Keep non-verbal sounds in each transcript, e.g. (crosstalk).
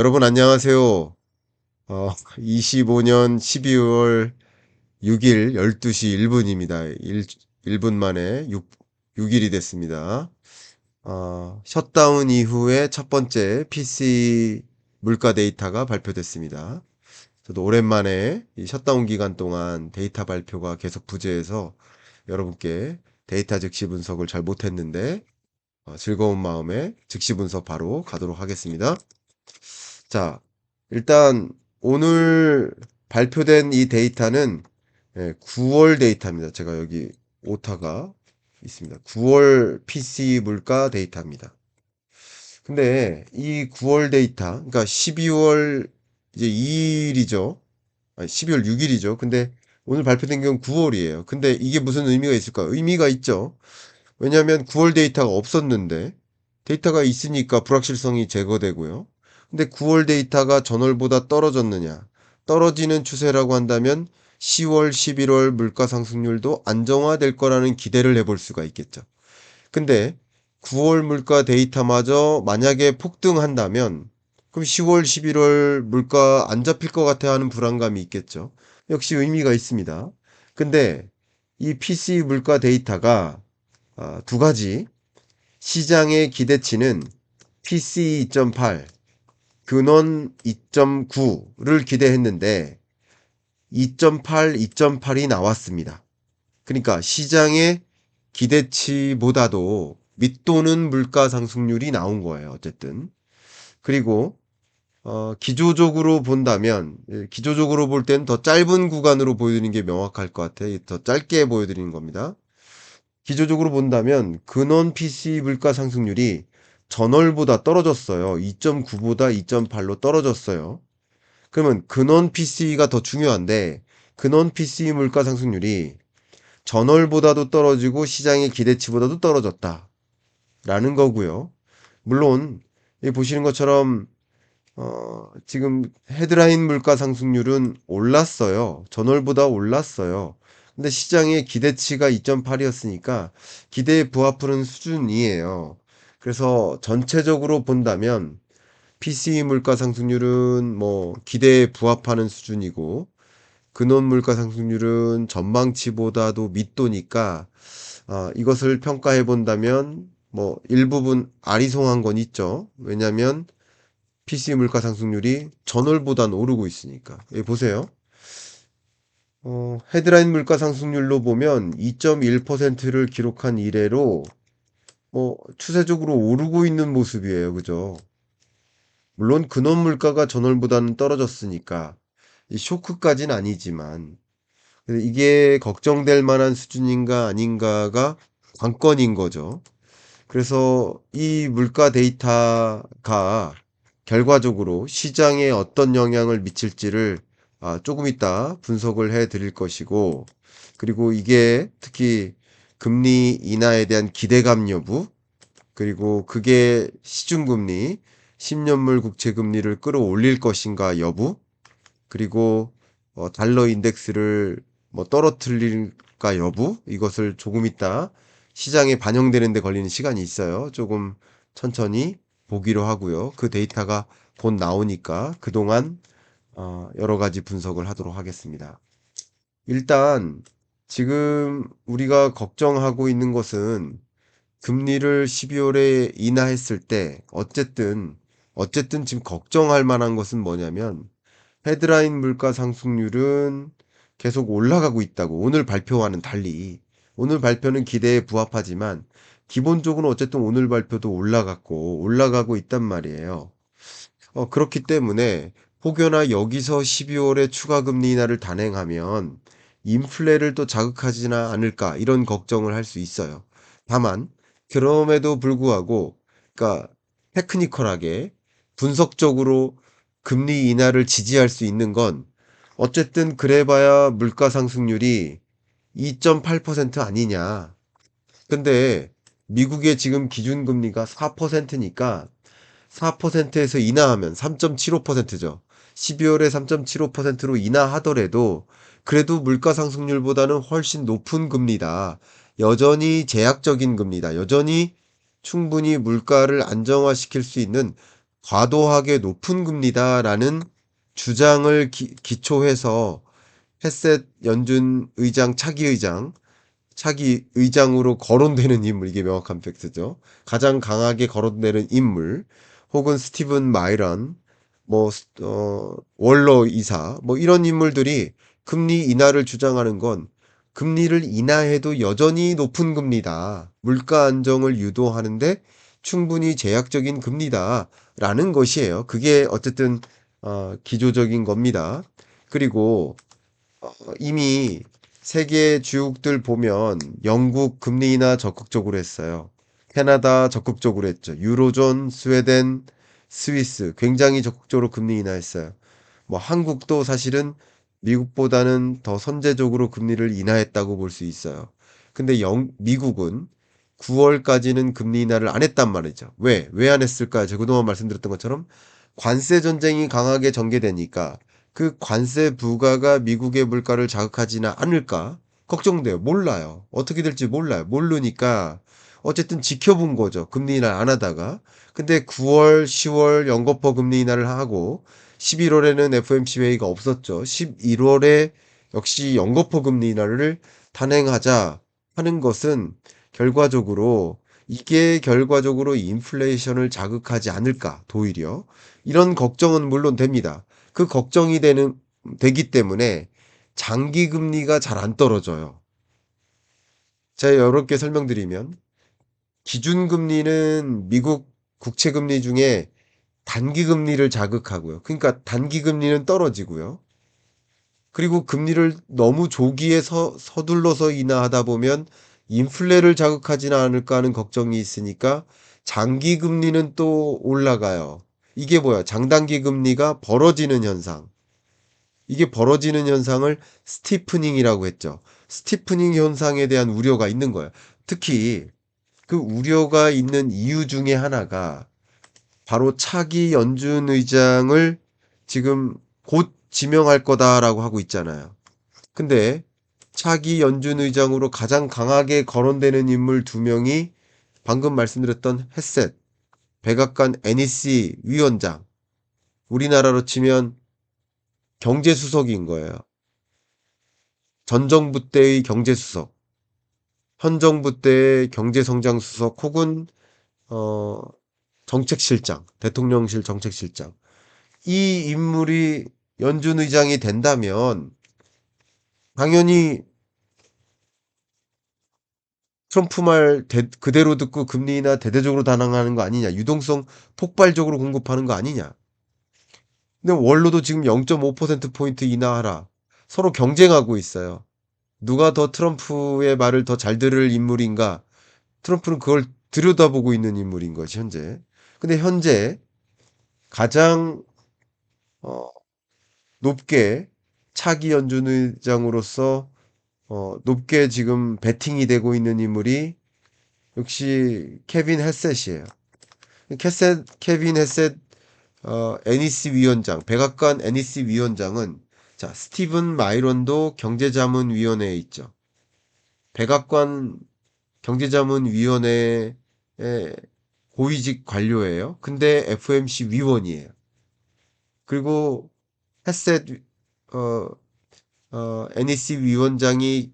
여러분 안녕하세요. 어, 25년 12월 6일 12시 1분입니다. 1, 1분 만에 6, 6일이 됐습니다. 어, 셧다운 이후에 첫 번째 PC 물가 데이터가 발표됐습니다. 저도 오랜만에 이 셧다운 기간 동안 데이터 발표가 계속 부재해서 여러분께 데이터 즉시 분석을 잘 못했는데 어, 즐거운 마음에 즉시 분석 바로 가도록 하겠습니다. 자, 일단 오늘 발표된 이 데이터는 9월 데이터입니다. 제가 여기 오타가 있습니다. 9월 PC 물가 데이터입니다. 근데 이 9월 데이터, 그러니까 12월 이제 2일이죠. 아니, 12월 6일이죠. 근데 오늘 발표된 건 9월이에요. 근데 이게 무슨 의미가 있을까? 의미가 있죠. 왜냐하면 9월 데이터가 없었는데 데이터가 있으니까 불확실성이 제거되고요. 근데 9월 데이터가 전월보다 떨어졌느냐? 떨어지는 추세라고 한다면 10월, 11월 물가 상승률도 안정화될 거라는 기대를 해볼 수가 있겠죠. 근데 9월 물가 데이터마저 만약에 폭등한다면 그럼 10월, 11월 물가 안 잡힐 것 같아 하는 불안감이 있겠죠. 역시 의미가 있습니다. 근데 이 PC 물가 데이터가 아, 두 가지 시장의 기대치는 PC 2.8 근원 2.9를 기대했는데 2.8, 2.8이 나왔습니다. 그러니까 시장의 기대치보다도 밑도는 물가 상승률이 나온 거예요. 어쨌든. 그리고 어, 기조적으로 본다면 예, 기조적으로 볼 땐 더 짧은 구간으로 보여드리는 게 명확할 것 같아요. 더 짧게 보여드리는 겁니다. 기조적으로 본다면 근원 PC 물가 상승률이 전월보다 떨어졌어요. 2.9보다 2.8로 떨어졌어요. 그러면 근원 PC가 더 중요한데 근원 PC 물가 상승률이 전월보다도 떨어지고 시장의 기대치보다도 떨어졌다. 라는 거고요. 물론 여기 보시는 것처럼 어, 지금 헤드라인 물가 상승률은 올랐어요. 전월보다 올랐어요. 근데 시장의 기대치가 2.8이었으니까 기대에 부합하는 수준이에요. 그래서 전체적으로 본다면 PCE 물가 상승률은 뭐 기대에 부합하는 수준이고 근원 물가 상승률은 전망치보다도 밑도니까 아, 이것을 평가해 본다면 뭐 일부분 아리송한 건 있죠. 왜냐하면 PC 물가 상승률이 전월보단 오르고 있으니까. 여기 보세요. 어, 헤드라인 물가 상승률로 보면 2.1%를 기록한 이래로 뭐 추세적으로 오르고 있는 모습이에요. 그죠? 물론 근원 물가가 전월보다는 떨어졌으니까 이 쇼크까지는 아니지만 이게 걱정될 만한 수준인가 아닌가가 관건인 거죠. 그래서 이 물가 데이터가 결과적으로 시장에 어떤 영향을 미칠지를 아, 조금 이따 분석을 해 드릴 것이고 그리고 이게 특히 금리 인하에 대한 기대감 여부, 그리고 그게 시중금리, 10년물 국채 금리를 끌어올릴 것인가 여부, 그리고 어, 달러 인덱스를 뭐 떨어뜨릴까 여부, 이것을 조금 있다 시장에 반영되는 데 걸리는 시간이 있어요. 조금 천천히 보기로 하고요. 그 데이터가 곧 나오니까 그동안 어, 여러 가지 분석을 하도록 하겠습니다. 일단 지금 우리가 걱정하고 있는 것은 금리를 12월에 인하했을 때 어쨌든 어쨌든 지금 걱정할 만한 것은 뭐냐면 헤드라인 물가 상승률은 계속 올라가고 있다고 오늘 발표와는 달리 오늘 발표는 기대에 부합하지만 기본적으로 어쨌든 오늘 발표도 올라갔고 올라가고 있단 말이에요. 어, 그렇기 때문에 혹여나 여기서 12월에 추가 금리 인하를 단행하면 인플레를 또 자극하지는 않을까 이런 걱정을 할 수 있어요. 다만 그럼에도 불구하고 그러니까 테크니컬하게 분석적으로 금리 인하를 지지할 수 있는 건 어쨌든 그래봐야 물가 상승률이 2.8% 아니냐. 근데 미국의 지금 기준금리가 4%니까 4%에서 인하하면 3.75%죠. 12월에 3.75%로 인하하더라도 그래도 물가 상승률보다는 훨씬 높은 금리다. 여전히 제약적인 금리다. 여전히 충분히 물가를 안정화시킬 수 있는 과도하게 높은 금리다라는 주장을 기, 기초해서 헤셋 연준 의장 차기 의장 차기 의장으로 거론되는 인물 이게 명확한 팩트죠. 가장 강하게 거론되는 인물 혹은 스티븐 마이런 뭐 어, 월러 이사 뭐 이런 인물들이 금리 인하를 주장하는 건 금리를 인하해도 여전히 높은 금리다. 물가 안정을 유도하는데 충분히 제약적인 금리다 라는 것이에요. 그게 어쨌든 어, 기조적인 겁니다. 그리고 어, 이미 세계 주요국들 보면 영국 금리 인하 적극적으로 했어요. 캐나다 적극적으로 했죠. 유로존, 스웨덴, 스위스 굉장히 적극적으로 금리 인하했어요. 뭐 한국도 사실은 미국보다는 더 선제적으로 금리를 인하했다고 볼 수 있어요. 근데 영, 미국은 9월까지는 금리 인하를 안 했단 말이죠. 왜? 왜 안 했을까? 제가 그동안 말씀드렸던 것처럼 관세 전쟁이 강하게 전개되니까 그 관세 부과가 미국의 물가를 자극하지는 않을까? 걱정돼요. 몰라요. 어떻게 될지 몰라요. 모르니까 어쨌든 지켜본 거죠. 금리 인하 안 하다가. 근데 9월, 10월 연거퍼 금리 인하를 하고 11월에는 FOMC 회의가 없었죠. 11월에 역시 연거퍼 금리 인하를 단행하자 하는 것은 결과적으로 이게 결과적으로 인플레이션을 자극하지 않을까, 도리어. 이런 걱정은 물론 됩니다. 그 걱정이 되는, 되기 때문에 장기 금리가 잘 안 떨어져요. 제가 여러분께 설명드리면, 기준 금리는 미국 국채 금리 중에 단기 금리를 자극하고요. 그러니까 단기 금리는 떨어지고요. 그리고 금리를 너무 조기에 서, 서둘러서 인하하다 보면 인플레를 자극하지는 않을까 하는 걱정이 있으니까 장기 금리는 또 올라가요. 이게 뭐야? 장단기 금리가 벌어지는 현상. 이게 벌어지는 현상을 스티프닝이라고 했죠. 스티프닝 현상에 대한 우려가 있는 거예요. 특히 그 우려가 있는 이유 중에 하나가 바로 차기 연준 의장을 지금 곧 지명할 거다라고 하고 있잖아요. 근데 차기 연준 의장으로 가장 강하게 거론되는 인물 두 명이 방금 말씀드렸던 햇셋, 백악관 NEC 위원장, 우리나라로 치면 경제수석인 거예요. 전 정부 때의 경제수석, 현 정부 때의 경제성장수석 혹은 어, 정책실장, 대통령실 정책실장. 이 인물이 연준 의장이 된다면 당연히 트럼프 말 대, 그대로 듣고 금리나 대대적으로 단항하는 거 아니냐. 유동성 폭발적으로 공급하는 거 아니냐. 근데 원로도 지금 0.5%포인트 인하하라. 서로 경쟁하고 있어요. 누가 더 트럼프의 말을 더 잘 들을 인물인가? 트럼프는 그걸 들여다보고 있는 인물인 것이 현재. 근데 현재 가장 어, 높게 차기 연준 의장으로서 어, 높게 지금 베팅이 되고 있는 인물이 역시 케빈 헤셋이에요. 캐셋, 케빈 헤셋 어, NEC 위원장, 백악관 NEC 위원장은 자 스티븐 마이런도 경제자문위원회에 있죠. 백악관 경제자문위원회에 고위직 관료예요. 근데 FMC 위원이에요. 그리고 헤셋 어, 어, NEC 위원장이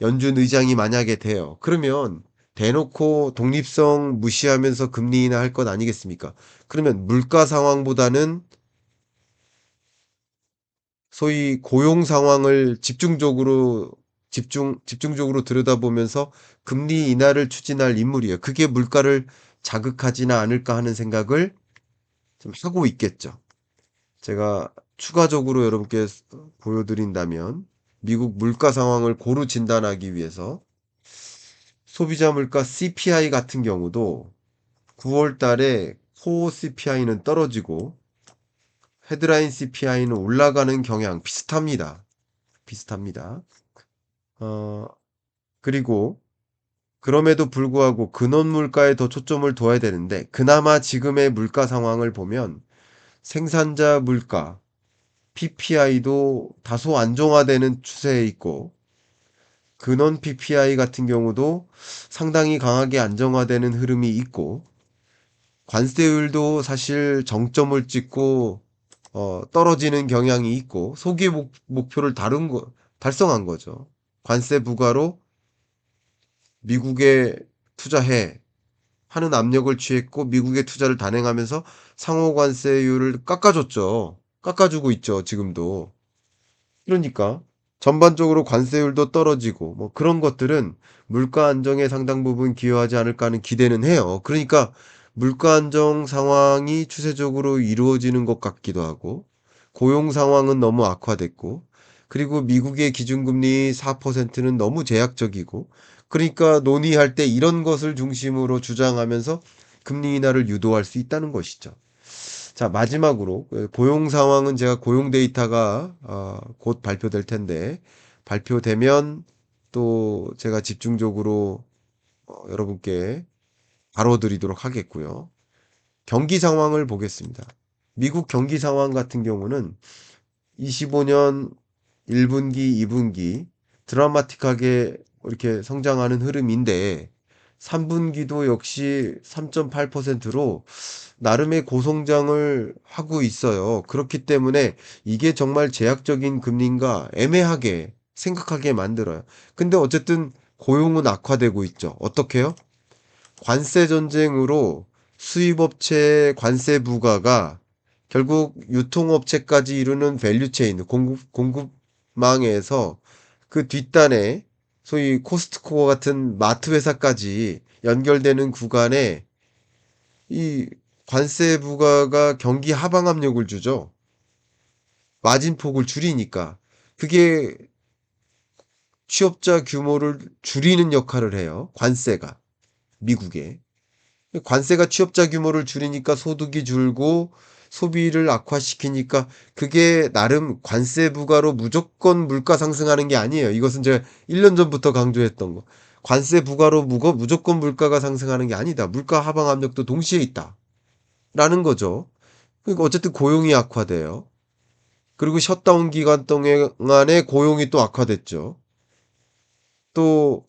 연준 의장이 만약에 돼요. 그러면 대놓고 독립성 무시하면서 금리 인하할 것 아니겠습니까? 그러면 물가 상황보다는 소위 고용 상황을 집중적으로 집중 집중적으로 들여다보면서 금리 인하를 추진할 인물이에요. 그게 물가를 자극하지는 않을까 하는 생각을 좀 하고 있겠죠. 제가 추가적으로 여러분께 보여드린다면 미국 물가 상황을 고루 진단하기 위해서 소비자 물가 CPI 같은 경우도 9월 달에 코어 CPI는 떨어지고 헤드라인 CPI는 올라가는 경향 비슷합니다. 비슷합니다. 어, 그리고 그럼에도 불구하고 근원 물가에 더 초점을 둬야 되는데 그나마 지금의 물가 상황을 보면 생산자 물가 PPI도 다소 안정화되는 추세에 있고 근원 PPI 같은 경우도 상당히 강하게 안정화되는 흐름이 있고 관세율도 사실 정점을 찍고 어, 떨어지는 경향이 있고 소기 목, 목표를 다룬 거, 달성한 거죠. 관세 부과로 미국에 투자해 하는 압력을 취했고 미국의 투자를 단행하면서 상호 관세율을 깎아줬죠. 깎아주고 있죠. 지금도. 그러니까 전반적으로 관세율도 떨어지고 뭐 그런 것들은 물가 안정에 상당 부분 기여하지 않을까 하는 기대는 해요. 그러니까 물가 안정 상황이 추세적으로 이루어지는 것 같기도 하고 고용 상황은 너무 악화됐고 그리고 미국의 기준금리 4%는 너무 제약적이고 그러니까 논의할 때 이런 것을 중심으로 주장하면서 금리 인하를 유도할 수 있다는 것이죠. 자, 마지막으로 그 고용 상황은 제가 고용 데이터가 어, 곧 발표될 텐데 발표되면 또 제가 집중적으로 어, 여러분께 다뤄드리도록 하겠고요. 경기 상황을 보겠습니다. 미국 경기 상황 같은 경우는 25년 1분기, 2분기 드라마틱하게 이렇게 성장하는 흐름인데 3분기도 역시 3.8%로 나름의 고성장을 하고 있어요. 그렇기 때문에 이게 정말 제약적인 금리인가 애매하게 생각하게 만들어요. 근데 어쨌든 고용은 악화되고 있죠. 어떻게요? 관세 전쟁으로 수입업체 관세 부과가 결국 유통업체까지 이루는 밸류체인, 공급, 공급망에서 그 뒷단에 소위 코스트코 같은 마트 회사까지 연결되는 구간에 이 관세 부과가 경기 하방 압력을 주죠. 마진 폭을 줄이니까. 그게 취업자 규모를 줄이는 역할을 해요. 관세가. 미국에. 관세가 취업자 규모를 줄이니까 소득이 줄고 소비를 악화시키니까 그게 나름 관세 부과로 무조건 물가 상승하는 게 아니에요. 이것은 제가 1년 전부터 강조했던 거. 관세 부과로 무거, 무조건 물가가 상승하는 게 아니다. 물가 하방 압력도 동시에 있다. 라는 거죠. 그러니까 어쨌든 고용이 악화돼요. 그리고 셧다운 기간 동안에 고용이 또 악화됐죠. 또,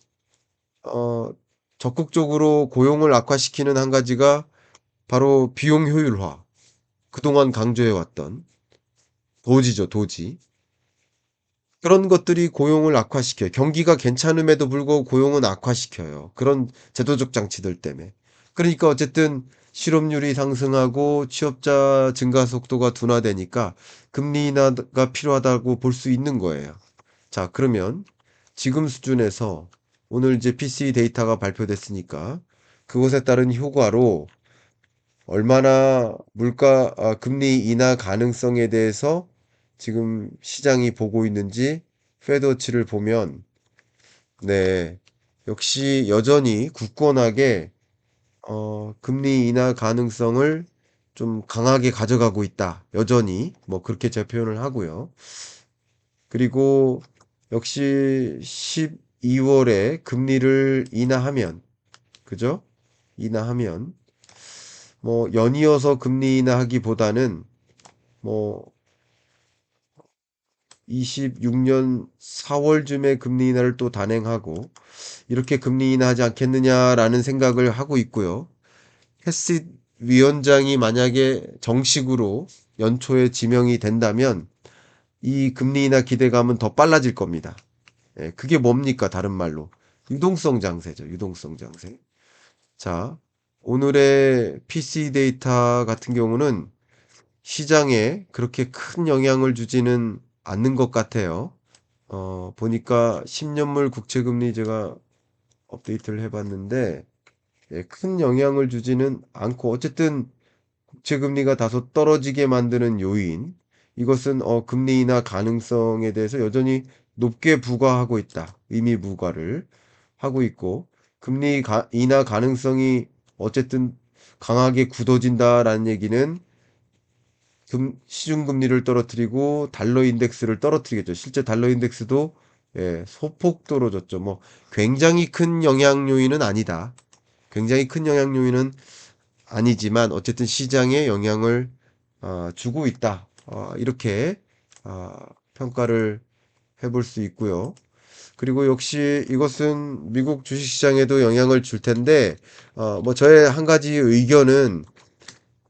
어, 적극적으로 고용을 악화시키는 한 가지가 바로 비용 효율화. 그동안 강조해왔던 도지죠, 도지. 그런 것들이 고용을 악화시켜요. 경기가 괜찮음에도 불구하고 고용은 악화시켜요. 그런 제도적 장치들 때문에. 그러니까 어쨌든 실업률이 상승하고 취업자 증가 속도가 둔화되니까 금리 인하가 필요하다고 볼 수 있는 거예요. 자, 그러면 지금 수준에서 오늘 이제 PC 데이터가 발표됐으니까 그것에 따른 효과로 얼마나 물가 아, 금리 인하 가능성에 대해서 지금 시장이 보고 있는지 페드워치를 보면 네 역시 여전히 굳건하게 어, 금리 인하 가능성을 좀 강하게 가져가고 있다. 여전히 뭐 그렇게 제 표현을 하고요. 그리고 역시 12월에 금리를 인하하면 그죠? 인하하면 뭐 연이어서 금리 인하하기보다는 뭐 26년 4월쯤에 금리 인하를 또 단행하고 이렇게 금리 인하하지 않겠느냐라는 생각을 하고 있고요. 헤시 위원장이 만약에 정식으로 연초에 지명이 된다면 이 금리 인하 기대감은 더 빨라질 겁니다. 예, 그게 뭡니까? 다른 말로 유동성 장세죠. 유동성 장세. 자, 오늘의 PC 데이터 같은 경우는 시장에 그렇게 큰 영향을 주지는 않는 것 같아요. 어, 보니까 10년물 국채금리 제가 업데이트를 해봤는데, 예, 큰 영향을 주지는 않고, 어쨌든 국채금리가 다소 떨어지게 만드는 요인, 이것은 어, 금리 인하 가능성에 대해서 여전히 높게 부과하고 있다. 의미 부과를 하고 있고, 금리 가, 인하 가능성이 어쨌든 강하게 굳어진다라는 얘기는 금, 시중금리를 떨어뜨리고 달러 인덱스를 떨어뜨리겠죠. 실제 달러 인덱스도 예, 소폭 떨어졌죠. 뭐 굉장히 큰 영향 요인은 아니다. 굉장히 큰 영향 요인은 아니지만 어쨌든 시장에 영향을 어, 주고 있다. 어, 이렇게 어, 평가를 해볼 수 있고요. 그리고 역시 이것은 미국 주식시장에도 영향을 줄 텐데, 어, 뭐 저의 한 가지 의견은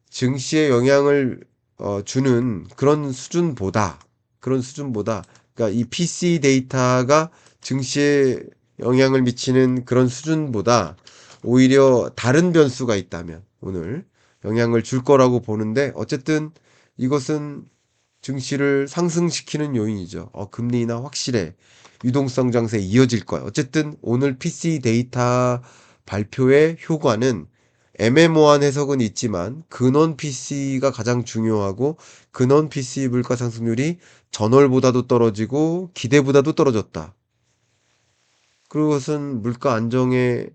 증시에 영향을 어, 주는 그런 수준보다 그런 수준보다 그러니까 이 PC 데이터가 증시에 영향을 미치는 그런 수준보다 오히려 다른 변수가 있다면 오늘 영향을 줄 거라고 보는데 어쨌든 이것은 증시를 상승시키는 요인이죠. 어, 금리 인하 확실해. 유동성 장세 이어질 거야. 어쨌든 오늘 PC 데이터 발표의 효과는 애매모호한 해석은 있지만 근원 PC가 가장 중요하고 근원 PC 물가 상승률이 전월보다도 떨어지고 기대보다도 떨어졌다. 그것은 물가 안정의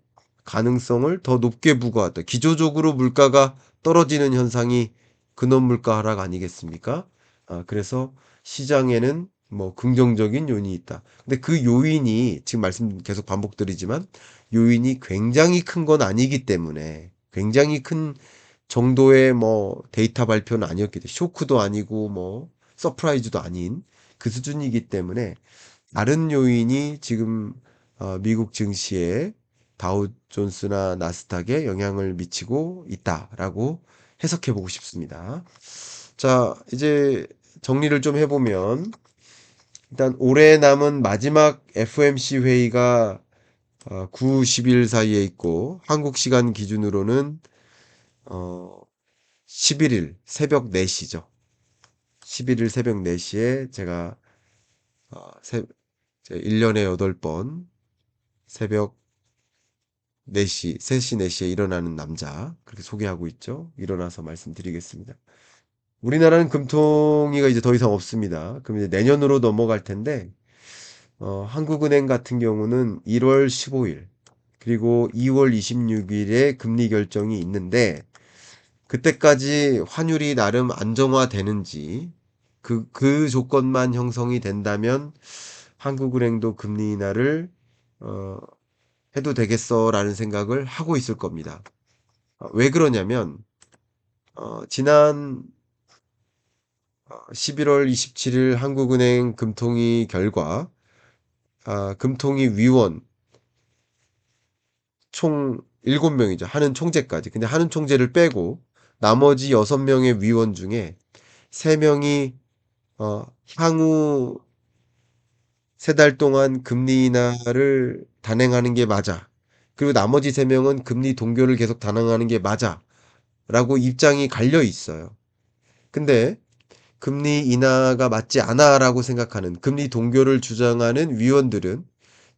가능성을 더 높게 부과했다. 기조적으로 물가가 떨어지는 현상이 근원 물가 하락 아니겠습니까? 아, 그래서 시장에는 뭐 긍정적인 요인이 있다. 근데 그 요인이 지금 말씀 계속 반복드리지만 요인이 굉장히 큰 건 아니기 때문에 굉장히 큰 정도의 뭐 데이터 발표는 아니었기 때문에 쇼크도 아니고 뭐 서프라이즈도 아닌 그 수준이기 때문에 다른 요인이 지금 어, 미국 증시에 다우존스나 나스닥에 영향을 미치고 있다라고 해석해 보고 싶습니다. 자, 이제 정리를 좀 해보면 일단 올해 남은 마지막 FOMC 회의가 어, 9, 10일 사이에 있고 한국 시간 기준으로는 어, 11일 새벽 4시죠. 11일 새벽 4시에 제가 어, 새, 1년에 8번 새벽 4시, 3시, 4시에 일어나는 남자 그렇게 소개하고 있죠. 일어나서 말씀드리겠습니다. 우리나라는 금통위가 이제 더 이상 없습니다. 그럼 이제 내년으로 넘어갈 텐데 어, 한국은행 같은 경우는 1월 15일 그리고 2월 26일에 금리 결정이 있는데 그때까지 환율이 나름 안정화되는지 그, 그 조건만 형성이 된다면 한국은행도 금리 인하를 어, 해도 되겠어라는 생각을 하고 있을 겁니다. 어, 왜 그러냐면 어, 지난 11월 27일 한국은행 금통위 결과 아, 금통위 위원 총 7명이죠. 하는 총재까지. 근데 하는 총재를 빼고 나머지 6명의 위원 중에 3명이 어, 향후 세 달 동안 금리 인하를 단행하는 게 맞아. 그리고 나머지 3명은 금리 동결을 계속 단행하는 게 맞아. 라고 입장이 갈려 있어요. 근데 금리 인하가 맞지 않아라고 생각하는 금리 동결을 주장하는 위원들은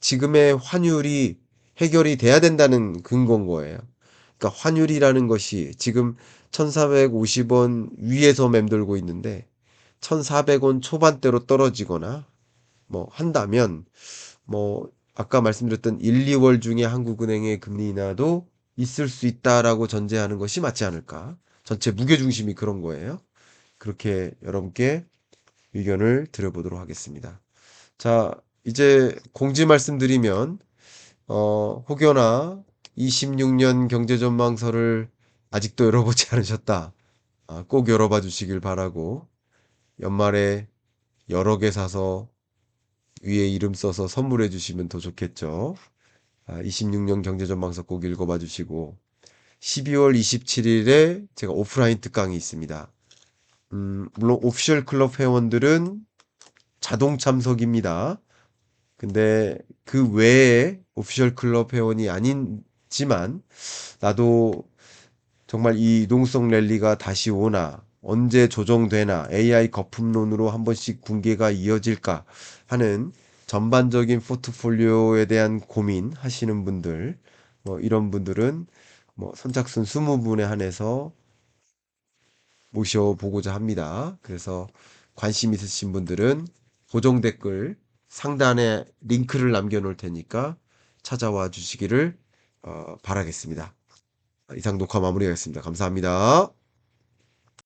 지금의 환율이 해결이 돼야 된다는 근거인 거예요. 그러니까 환율이라는 것이 지금 1450원 위에서 맴돌고 있는데 1400원 초반대로 떨어지거나 뭐 한다면 뭐 아까 말씀드렸던 1, 2월 중에 한국은행의 금리 인하도 있을 수 있다라고 전제하는 것이 맞지 않을까? 전체 무게 중심이 그런 거예요. 그렇게 여러분께 의견을 드려보도록 하겠습니다. 자, 이제 공지 말씀드리면, 어, 혹여나 26년 경제전망서를 아직도 열어보지 (laughs) 않으셨다. 아, 꼭 열어봐 주시길 바라고, 연말에 여러 개 사서 위에 이름 써서 선물해 주시면 더 좋겠죠. 아, 26년 경제전망서 꼭 읽어봐 주시고, 12월 27일에 제가 오프라인 특강이 있습니다. 음, 물론 오피셜 클럽 회원들은 자동 참석입니다. 근데 그 외에 오피셜 클럽 회원이 아닌지만 나도 정말 이 이동성 랠리가 다시 오나 언제 조정되나 AI 거품론으로 한 번씩 붕괴가 이어질까 하는 전반적인 포트폴리오에 대한 고민 하시는 분들 뭐 이런 분들은 뭐 선착순 20분에 한해서 모셔보고자 합니다. 그래서 관심 있으신 분들은 고정 댓글 상단에 링크를 남겨놓을 테니까 찾아와 주시기를 어, 바라겠습니다. 이상 녹화 마무리하겠습니다. 감사합니다.